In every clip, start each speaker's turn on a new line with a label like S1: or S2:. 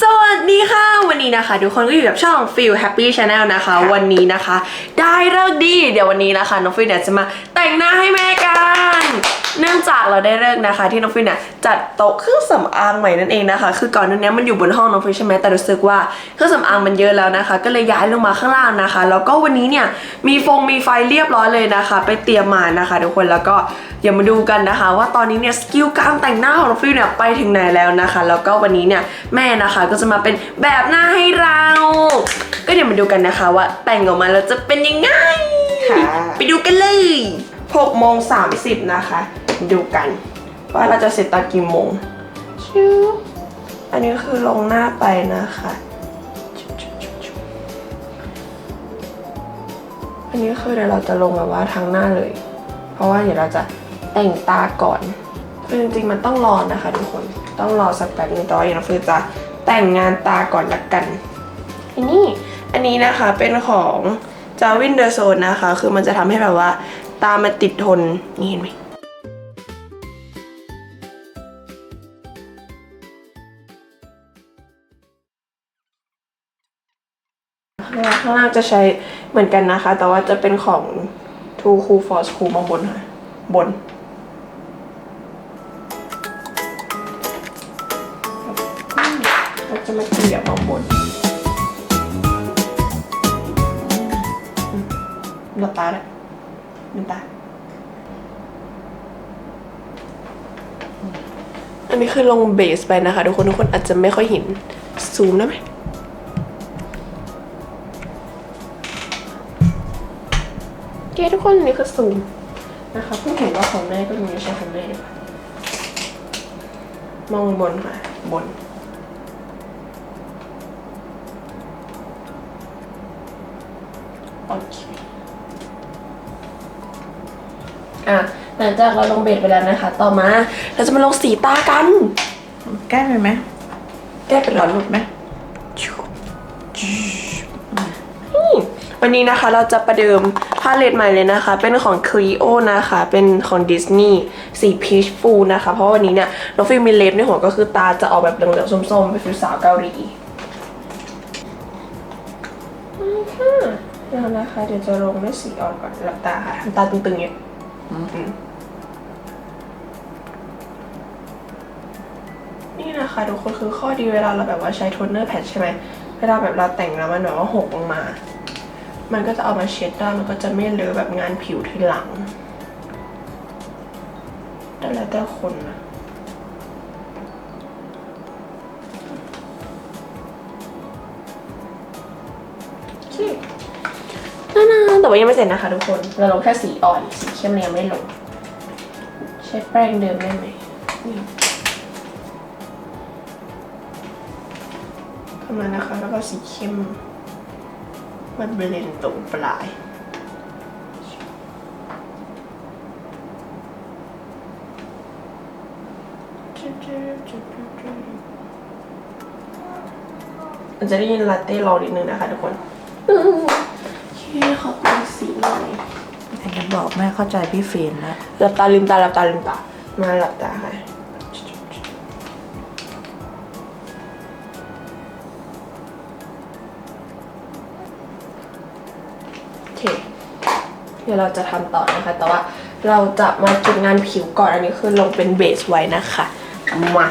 S1: สวัสดีค่ะ วันนี้นะคะ ทุกคนก็อยู่กับช่อง Feel Happy Channel นะคะ วันนี้นะคะ ได้เลิกดี เดี๋ยววันนี้นะคะ น้องฟิลเนี่ยจะมาแต่งหน้าให้แม่กันเนื่องจากเราได้เลิกนะคะ ที่น้องฟิลเนี่ยจัดโต๊ะเครื่องสำอางใหม่นั่นเองนะคะ คือก่อนหน้านี้มันอยู่บนห้องน้องฟิลใช่ไหมแต่รู้สึกว่าเครื่องสำอางมันเยอะแล้วนะคะ ก็เลยย้ายลงมาข้างล่างนะคะ แล้วก็วันนี้เนี่ยมีฟงมีไฟเรียบร้อยเลยนะคะ ไปเตรียมมานะคะ ทุกคนแล้วก็อย่ามาดูกันนะคะ ว่าตอนนี้เนี่ยสกิลการแต่งหน้าของน้องฟิลเนี่ยไปถึงไหนแล้วนะคะ แล้วก็วันนี้เนี่ยแม่นะคะก็จะมาเป็นแบบหน้าให้เรา ก็เดี๋ยวมาดูกันนะคะ ว่าแต่งออกมาแล้วจะเป็นยังไง
S2: ค่ะ
S1: ไปดูกันเลย6โมง30 นะคะ ดูกัน ว่าเราจะเสร็จตอนกี่โมงชิวอันนี้คือลงหน้าไปนะคะอันนี้คือเดี๋ยวเราจะลงแบบว่าทั้งหน้าเลย เพราะว่าเดี๋ยวเราจะแต่งตาก่อนคือจริงๆมันต้องรอนะคะทุกคนต้องรอสักแป๊บนึงแต่ว่าเดี๋ยวเราคือจะแต่งงานตาก่อนละกันอันนี้อันนี้นะคะเป็นของจาวินเดอร์โซนนะคะ คือมันจะทำให้แบบว่าตามันติดทนนี่เห็นไหมางล่างข้างล่างจะใช้เหมือนกันนะคะ แต่ว่าจะเป็นของ Two Cool for School มองบนค่ะ บน เราจะมาเกลี่ยมองบนหลับตาเลยลืมตาอันนี้คือลงเบสไปนะคะ ทุกคนทุกคนอาจจะไม่ค่อยเห็นซูมได้ไหม คทุกคนอันนี้คือซูมนะคะเพิ่งเห็นว่าของแม่ก็มีใช้ของแม่ด้วยมองบนค่ะบนโอเคอะหลังจากเราลงเบสไปแล้วนะคะ ต่อมาเราจะมาลงสีตากัน
S2: แก้ไปไหม
S1: แก้เป็น
S2: ห
S1: ห
S2: ล
S1: ล
S2: อ
S1: อ
S2: ด
S1: ด
S2: หลุดไหม
S1: นี่วันนี้นะคะเราจะประเดิมพาเลตใหม่เลยนะคะ เป็นของ Clio นะคะ เป็นของดิสนีย์สี Peach Full นะคะ เพราะวันนี้เนี่ยน้องฟิลมีเล็บในหัวก็คือตาจะออกแบบเหลืองๆส้มๆเป็นฟิลสาวเกาหลีอืมค่ะเดี๋ยวนะคะเดี๋ยวจะลงด้วยสีอ่อนก่อนหลับตาค่ะทำตาตึงๆอย่างนี้อืมนี่นะคะทุกคนคือข้อดีเวลาเราแบบว่าใช้โทนเนอร์แพทใช่ไหมเวลาแบบเราแต่งแล้วมันแบบว่าหกลงมา มันก็จะเอามาเช็ดได้มันก็จะไม่เลอะแบบงานผิวทีหลังแต่แล้วแต่คนนะโอเคนั่นนะแต่ว่ายังไม่เสร็จนะคะทุกคน เราลงแค่สีอ่อน สีเข้มเรายังไม่ลง ใช้แป้งเดิมได้ไหมนี่ประมาณนะคะ แล้วก็สีเข้ม มันเบลนตรงปลาย มันจะได้ยินลาเต้ร้องนิดนึงนะคะทุกคนโอเคขอเป็นสีหน่อย
S2: แต่จะบอกแม่เข้าใจพี่เฟรนแล้ว
S1: หลับตาลืมตาหลับตาลืมตา มาหลับตาค่ะ ดี๋ยวเราจะทำต่อนะคะ แต่ว่าเราจะมาจุดงานผิวก่อนอันนี้คือลงเป็นเบสไว้นะคะมา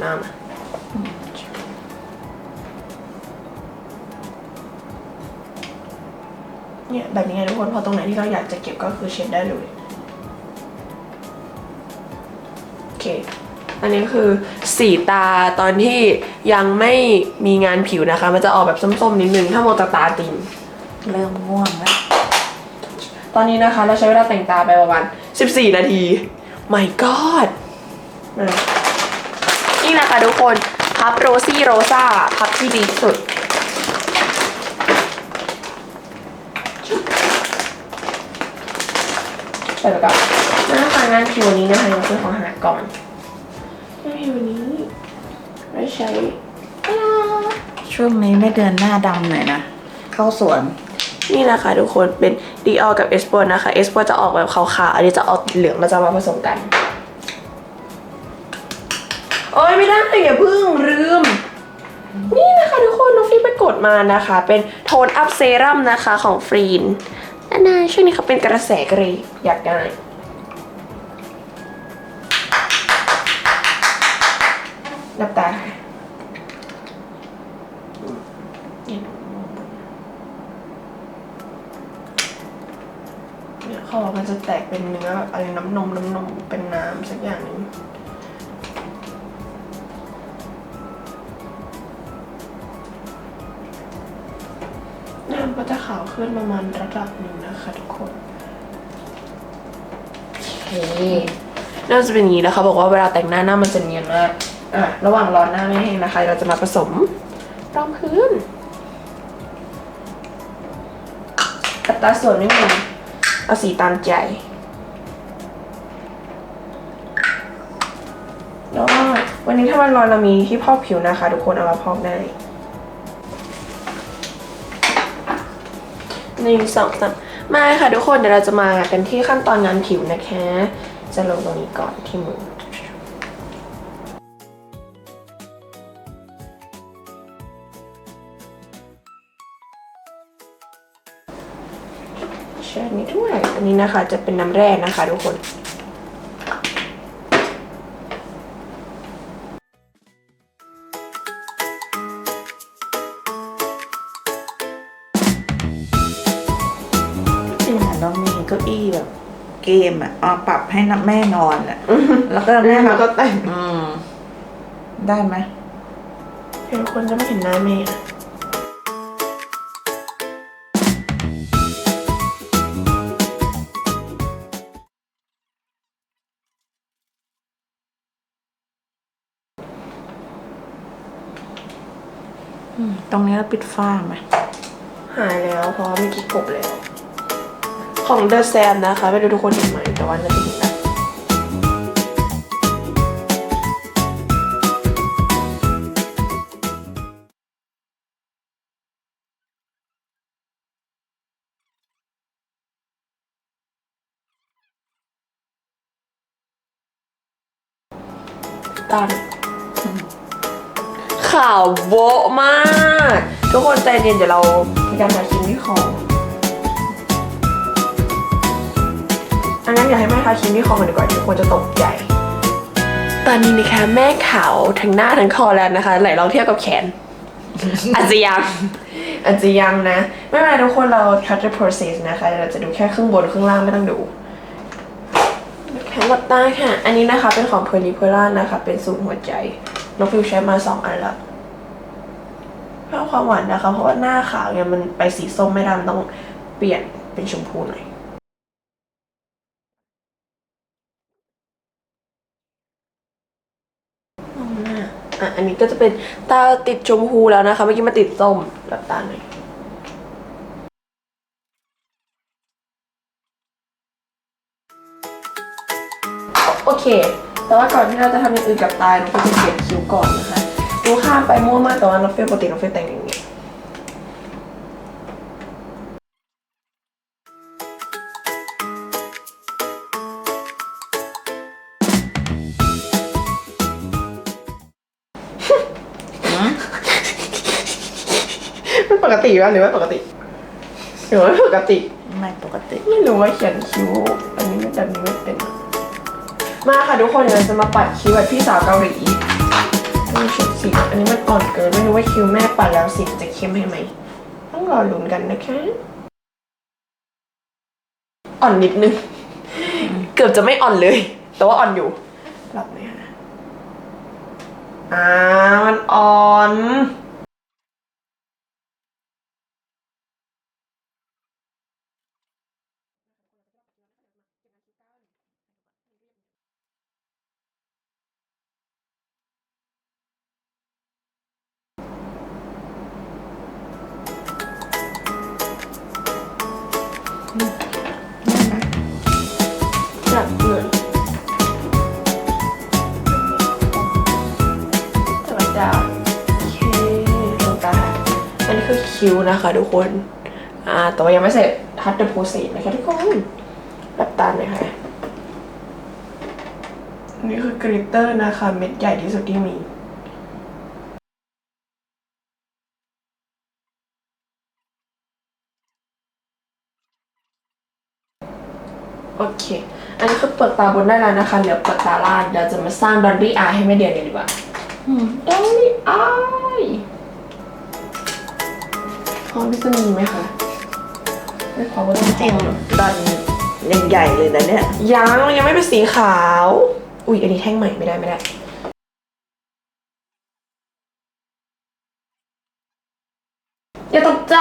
S1: หน้ามาเนี่ยแบบนี้ไงทุกคนพอตรงไหนที่เราอยากจะเก็บก็คือเช็ดได้เลยโอเคอันนี้คือสีตาตอนที่ยังไม่มีงานผิวนะคะ มันจะออกแบบส้มๆนิดนึงถ้ามองจาตาจริง
S2: เริ่มง่วงแล้ว
S1: ตอนนี้นะคะเราใช้เวลาแต่งตาไปประมาณ 14 นาที my god มานี่นะคะทุกคนพับโรซี่โรซ่าพับที่ดีที่สุดไปแล้วก็หน้าตางานผิวนี้นะคะยังเป็นของหาก่อนงานผิวนี้ไม่ใช้ตา
S2: ช่วงนี้ไม่เดือนหน้าดำหน่อยนะ เข้าสวน
S1: นี่นะคะทุกคนเป็นดีออกับเอสโปนะคะเอสโปจะออกแบบขาวๆอันนี้จะออกเหลืองเราจะมาผสมกันโอ้ยไม่ได้อย่าเพิ่งลืม นี่นะคะทุกคนน้องฟรีไปกดมานะคะ เป็นโทนอัพเซรั่มนะคะของฟรีนอันนั้นช่วงนี้เขาเป็นกระแสกรีอยากได้ เป็นเนื้ออะไรน้ำนมน้ำนมเป็นน้ำสักอย่างนึงน้ำก็จะขาวขึ้นประมาณระดับหนึ่งนะคะทุกคนโอเคน่าจะเป็นอย่างนี้นะคะ บอกว่าเวลาแต่งหน้าหน้ามันจะเนียนมากอะระหว่างรอหน้าไม่แห้งนะคะ เราจะมาผสมรองพื้นอัตราส่วนไม่มีเอาสีตามใจ วันนี้ถ้ามันร้อนเรามีที่พอกผิวนะคะ ทุกคนเอามาพอกได้หนึ่งสองสามมาค่ะทุกคนเดี๋ยวเราจะมากันที่ขั้นตอนงานผิวนะคะ จะลงตรงนี้ก่อนที่มือเชิญนี้ด้วยอันนี้นะคะจะเป็นน้ำแร่นะคะทุกคน
S2: เรามีเก้าอี้แบบ เกมอะเอาปรับให้นับแม่นอนอะ แล้วก็แม่
S1: แม่
S2: มา
S1: มาก็แต่ง
S2: อืมได้ไหม
S1: เห็นคนจะไม่เห็นหน้าแม่นะ
S2: อืมตรงนี้เราปิดฝ้าไหม
S1: หายแล้วเพราะว่าเมื่อกี้กบแล้ว ของเดอะแซมนะคะไม่รู้ทุกคนเห็นไหมแต่ว่าน่าจะเห็นนะตามข่าวโบะมาก ทุกคนใจเย็นเดี๋ยวเราพยายามทาครีมที่คอง อันนั้นอยากให้แม่ทาครีมที่คอกันดีกว่าเดี๋ยวคนจะตกใจ ตอนนี้นะคะแม่ขาวทั้งหน้าทั้งคอแล้วนะคะ ไหนลองเทียบกับแขน อาจจะยังอาจจะยังนะ ไม่เป็นไรทุกคนเรา cut the process นะคะเดี๋ยวเราจะดูแค่ครึ่งบนครึ่งล่างไม่ต้องดูแข็งหลับตาค่ะ อันนี้นะคะเป็นของเพลิเพล่านะคะ เป็นสูตรหัวใจน้องฟิวใช้มาสองอันแล้วเพื่อความหวานนะคะ เพราะว่าหน้าขาวเนี่ยมันไปสีส้มไม่ได้มันต้องเปลี่ยนเป็นชมพูหน่อย มองหน้า อะ อั นี้ก็จะเป็นตาติดชมพูแล้วนะคะ เมื่อกี้มาติดส้มหลับตาหน่อยโอเค แต่ว่าก่อนที่เราจะทำอย่างอื่นกับตาเราก็จะเขียนคิ้วก่อนนะคะดูข้ามไปมั่วมากแต่ว่าน้องเฟียปกติน้องเฟียแต่งอย่าง ปกติป่ะหรือว่าปกติหรือว่าไม่ปกติ
S2: ไม่ปกติ
S1: ไม่รู้ว่าเขียนคิ้ว อันนี้ไม่แบบนี้ไม่เป็น มาค่ะทุกคนเดี๋ยวเราจะมาปัดคิ้วแบบพี่สาวเกาหลีต้องเช็ดสีอันนี้มันอ่อนเกินไม่รู้ว่าคิ้วแม่ปัดแล้วสีมันจะเข้มให้ไหม ต้องรอลุ้นกันนะคะ อ่อนนิดนึง เกือบจะไม่อ่อนเลย แต่ว่าอ่อนอยู่หลับไหมคะอ่ามันอ่อน ว่ายังไม่เสร็จทัดเดอะโพสเซนะคะทุกคนหลับตาหน่อยค่ะนี่คือกริตเตอร์นะคะ เม็ดใหญ่ที่สุดที่มีโอเค อันนี้คือเปิดตาบนได้แล้วนะคะ เหลือเปิดตาล่างเดี๋ยวจะมาสร้างดอลลี่อายให้แม่เดียนเลยดีกว่าดอลลี่อายพร้อมที่จะมีไหมคะ
S2: จริงดันยังใหญ่เลยนะเนี่ย
S1: ยังยังไม่เป็นสีขาว อุ้ยอันนี้แท่งใหม่ไม่ได้ไม่ได้อย่าตกใจ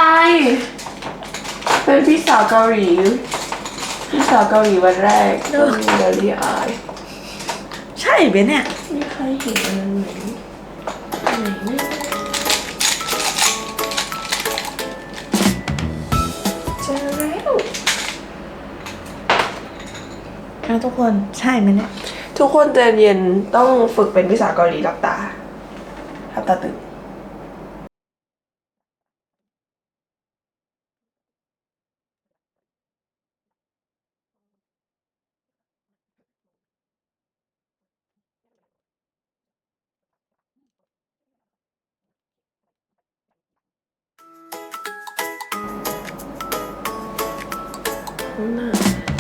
S1: เป็นพี่สาวเกาหลี พี่สาวเกาหลีวันแรกต้องมีดอลลี่อาย
S2: ใช่ไหมเนี่ย
S1: มีใครเห็นอันนั้ แล้ว
S2: ทุกคนใช่ไหมเนี่ย
S1: ทุกคนใจเย็นต้องฝึกเป็นภาษาเกาหลีหลับตาหลับตาตื่น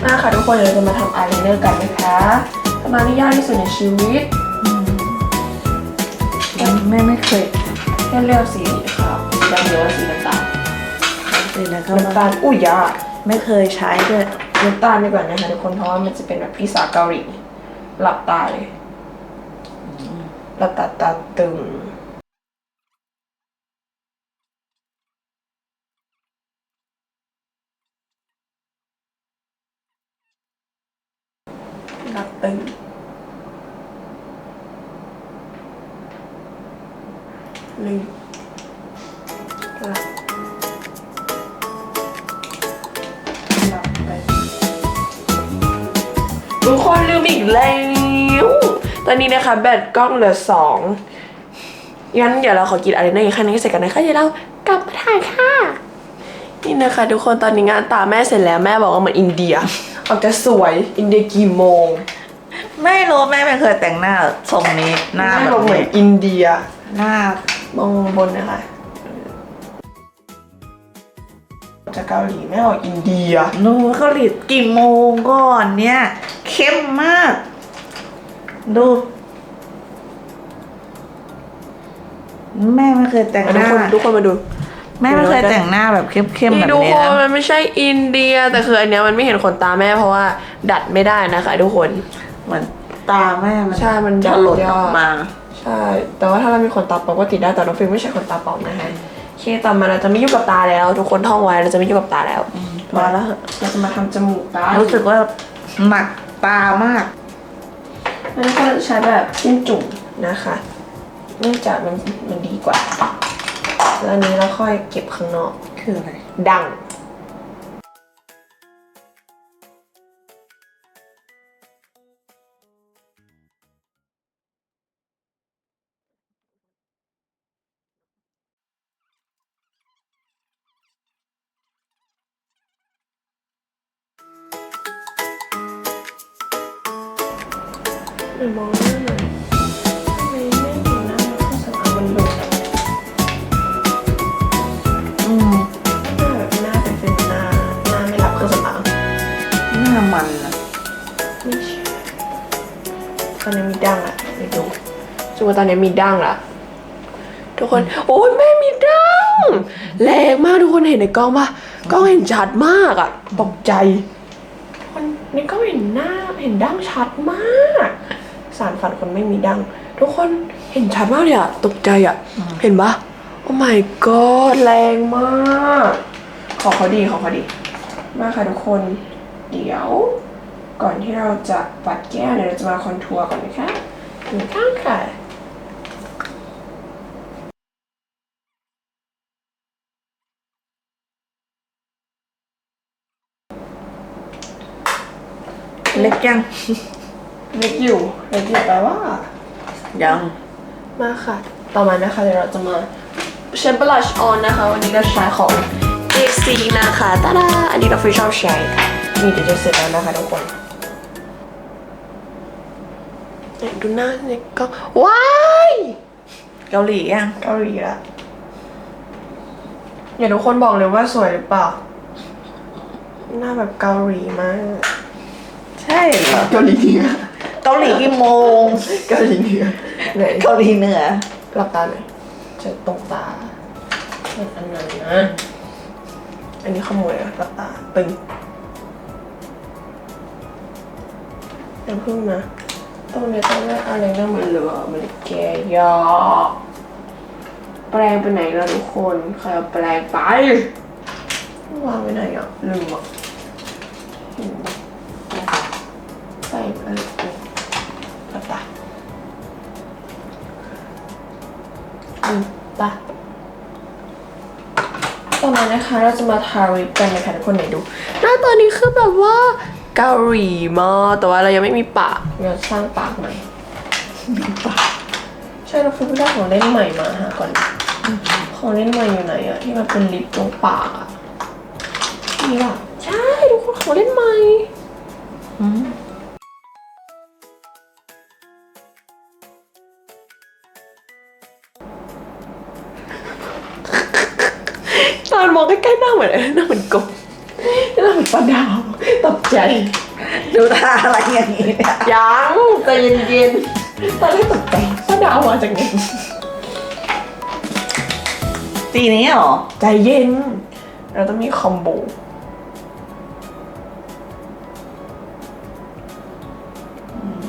S1: มาค่ะทุกคนเดี๋ยวเราจะมาทำอายไลเนอร์กันนะคะทำงานที่ยากที่สุดในชีวิต
S2: แม่ไม่เคย
S1: แค่เลือกสีขาวสีดำหรือว่าสีน้ำตาล
S2: เลยนะครับ
S1: น้ำตาลอุ้ยยาก
S2: ไม่เคยใช้ด้วย
S1: น้ำตาลดีกว่านะคะทุกคนเพราะว่ามันจะเป็นแบบภาษาเกาหลีหลับตาเลยหลับตาตาตึง นนี้นะคะ แบตกล้องเหลือสองงั้นเดี๋ยวเราขอกินอะไรหน่อยแค่นี้เสร็จกันนะคะเดี๋ยวเรากลับมาถ่ายค่ะ นี่นะคะ ทุกคนตอนนี้งานตามแม่เสร็จแล้วแม่บอกว่าเหมือนอินเดีย ออกจะสวยอินเดียกี่โมง
S2: ไม่รู้แม่ไม่เคยแต่งหน้าทรงนี้หน้า
S1: แม่
S2: แบบ
S1: บอกเหมือน
S2: นี้
S1: อินเดีย
S2: หน้าม
S1: องบนนะคะจากเกาหลีแม่บอกอินเดีย
S2: หนูเกาหลีกี่โมงก่อนเนี่ยเข้มมาก ดู แม่ไม่เคยแต่งห
S1: ทุก
S2: น้า
S1: คนทุกคนมาดู
S2: แม่ไม่เคยแต่งหน้าแบบเข้มๆ
S1: นี่
S2: แบบ
S1: ทุก
S2: นี้
S1: คน
S2: นะ
S1: มันไม่ใช่อินเดีย แต่คืออันเนี้ยมันไม่เห็นขนตาแม่เพราะว่าดัดไม่ได้นะคะ ทุกคน
S2: เหมือนตาแม่มัน
S1: ใช่มัน
S2: จะหล่น
S1: ยาก
S2: ออกมา
S1: ใช่ แต่ว่าถ้าเรามีขนตาปลอมก็ติดได้แต่น้องฟิล์มไม่ใช่ขนตาปลอมนะคะโอเคต่อมาเราจะไม่ยุ่งกับตาแล้ว ทุกคนท่องไว้เราจะไม่ยุ่งกับตาแล้ว
S2: พอแล้วเหอะ
S1: เราจะมาทำจมูกตา
S2: รู้สึกว่าหนักตามาก
S1: อันนี้ก็จะใช้แบบจิ้มจุ่มนะคะ เนื่องจากมันมันดีกว่า แล้วอันนี้เราค่อยเก็บข้างนอก
S2: คืออะไร
S1: ดังหนูมองหน้าหน่อย ตอนนี้มีดั้งอะไปดูจูว่าตอนนี้มีดั้งละทุกคน โอ้ยแม่มีดั้งแรงมากทุกคนเห็นในกล้องปะกล้องเห็นชัดมากอะตกใจคนในกล้องเห็นหน้าเห็นดั้งชัดมากสารฝันคนไม่มีดั้งทุกคนเห็นชัดมากเลยอะตกใจอะเห็นปะโอ้ my god แรงมาก ขอเขาดีขอเขาดี มาค่ะทุกคน เดี๋ยว ก่อนที่เราจะปัดแก้มเนี่ยเราจะมาคอนทัวร์ก่อนนะคะหนึ่งข้างค่ะ
S2: เล็กยัง
S1: เล็กอยู่เล็กอยู่แปลว่า
S2: ยัง
S1: มาค่ะ ต่อมานะคะเดี๋ยวเราจะมาใช้บลัชออนนะคะ วันนี้เราใช้ของ AC นะคะตาดาอันนี้เราฟิชชอบใช้นี่เดี๋ยวจะเสร็จแล้วนะคะทุกคน ไหนดูหน้าในกล้องว้าย
S2: เกาหลียัง
S1: เกาหลีละอย่าทุกคนบอกเลยว่าสวยหรือเปล่า หน้าแบบเกาหลีมาก
S2: ใช่เหรอ
S1: เกาหลีเหนือ
S2: เกาหลีกี่โมง
S1: เกาหลีเหนือไหน
S2: เกาหลีเหนือ
S1: หลับตาหน่อยเจะตรงตาเป็นอันนั้นนะอันนี้ขโมยอะหลับตาตึงอย่าพึ่งนะ ตรงนี้ต้องเลือกอะไรหน้ามันเหลือมันแกยอแปลงไปไหนแล้วทุกคนใครเอาแปลงไปวางไว้ไหนอะลืมอะใส่อะไรไปหลับตาอืมไปต่อมานะคะเราจะมาทาริปกันนะคะทุกคนไหนดูหน้าตอนนี้คือแบบว่า เกาหลีมากแต่ว่าเรายังไม่มีปากเราสร้างปากใหม่มีปากใช่เราคือเพิ่งได้ของเล่นใหม่มาหาก่อนของเล่นใหม่อยู่ไหนอะที่มันเป็นลิปตรงปากอะนี่ป่ะใช่ทุกคนของเล่นใหม่
S2: อืม
S1: ตอนมองใกล้ๆหน้าเหมือนอะไรหน้าเหมือนกบหน้าเหมือนปลาดาว ตกใจ
S2: ดูท่าอะไรอย่างนี้เนี่ย
S1: ยังใจเย็นๆตอนแรกตกใจปลาดาวมาจากไหน
S2: สีนี้เหรอ
S1: ใจเย็น เราต้องมีคอมโบ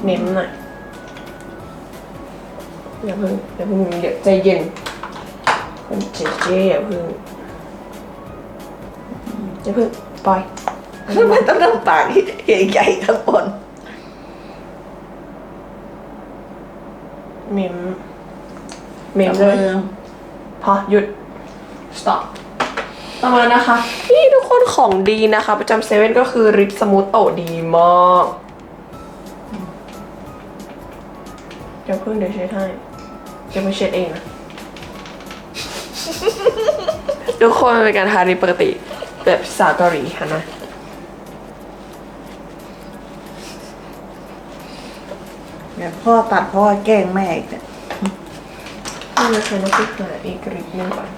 S1: เน้นหน่อยอย่าเพิ่งอย่าเพิ่งเดี๋ยวใจเย็นมันเจ๊เจ๊อย่าเพิ่งอย่าเพิ่งปล่อย
S2: ทำ ไมต้องทำปากใหญ่ๆข้างบน
S1: เมมเมมเลยพอหยุด stop ต่อมานะคะ นี่ทุกคนของดีนะคะ ประจำเซเว่นก็คือริปสมูทโตดีมากเดี๋ยวเพิ่งเดี๋ยวเช็ดให้เดี๋ยวไปเช็ดเองนะทุกคนมันเป็นการทาริปปกติแบบสาวเกาหลีค่ะนะ
S2: เดี๋ยวพ่อตัดพ่อแกล้งแม่อีกเนี่ย
S1: นี่นะคะน้องพี่หาอีกริปหนึงก่อน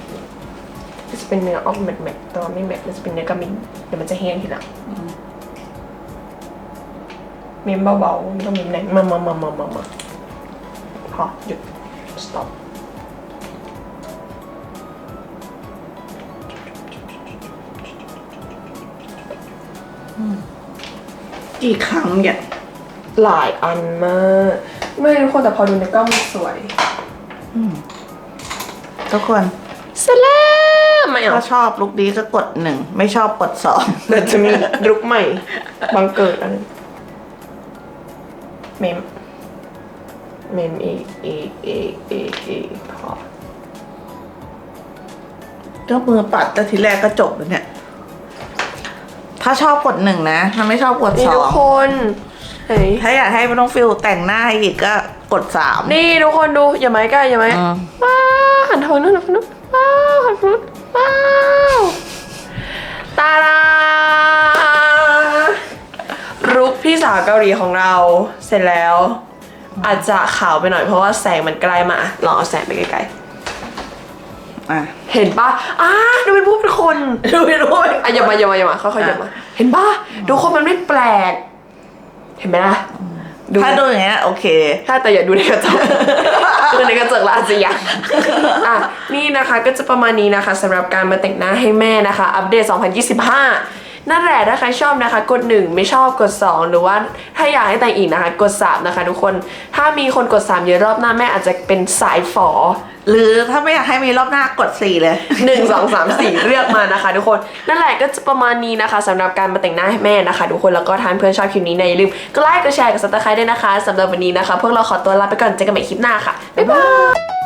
S1: จะเป็นเนื้อออกแมทแมทแต่ว่าไม่แมทมันจะเป็นเนื้อกระมินเดี๋ยวมันจะแห้งทีหลังเมมเบาๆไม่ต้องเมมแรงมามามามามามาพอหยุด stop
S2: กี่ครั้งเนี่ย
S1: หลายอันมาก ไม่ทุกคนแต่พอดูในกล้องมันสวย
S2: ทุกคน
S1: เสร็จแล้วไม่เอา
S2: ถ้าชอบลุคนี้ก็กดหนึ่ง ไม่ชอบกดสอง
S1: เดี๋ยวจะมีลุกใหม่บังเกิดอันนึงเมมเมมอีกอีกอีกอีกอีกพอ
S2: ก็มือปัดแต่ทีแรกก็จบแล้วเนี่ย ถ้าชอบกดหนึ่งนะ ถ้าไม่ชอบกด
S1: นี่
S2: สอ
S1: ทุก
S2: ง
S1: คน ไหน
S2: ถ้าอยากให้น้องฟิลแต่งหน้าให้อีกก็กดสาม
S1: นี่ทุกคนดูอย่ามาใกล้อย่ามา
S2: อืม
S1: ว้าวหันทางนู้นหันทางนู้นว้าวหันทางนู้นว้าวตาดารุกพี่สาวเกาหลีของเราเสร็จแล้ว อาจจะขาวไปหน่อยเพราะว่าแสงมันใกล้มาลองเอาแสงไปไกล
S2: อะ
S1: ๆเห็นปะอ้าดูเป็นผู้เป็นคน
S2: ดูไม่รู้
S1: อะอย่ามาอย่ามาอย่ามาค่อยๆอย่ามา เห็นปะดูคนมันไม่แปลก เห็นไหมล่ะ
S2: ถ้าดูอย่างเงี้ยโอเค
S1: ถ้าแต่อย่าดูในกระจก ดูในกระจกแล้วอาจจะยังอะนี่นะคะก็จะประมาณนี้นะคะสำหรับการมาแต่งหน้าให้แม่นะคะ อัปเดต 2025 นั่นแหละถ้าใครชอบนะคะ กด 1 ไม่ชอบกด 2 หรือว่าถ้าอยากให้แต่งอีกนะคะ กด 3 นะคะ ทุกคนถ้ามีคนกด 3 เยอะรอบหน้าแม่อาจจะเป็นสายฝอ
S2: หรือถ้าไม่อยากให้มีรอบหน้ากดสี่เลย
S1: หนึ่งสองสามสี่เลือกมานะคะ ทุกคนนั่นแหละก็จะประมาณนี้นะคะสำหรับการมาแต่งหน้าให้แม่นะคะ ทุกคนแล้วก็ทานเพื่อนชอบคลิปนี้ในะอย่าลืมก็ไลค์ก็แชร์กับซับสไครต์ด้วยนะคะสำหรับวันนี้นะคะ พวกเราขอตัวลาไปก่อนเจอกันใหม่คลิปหน้าค่ะบ๊ายบาย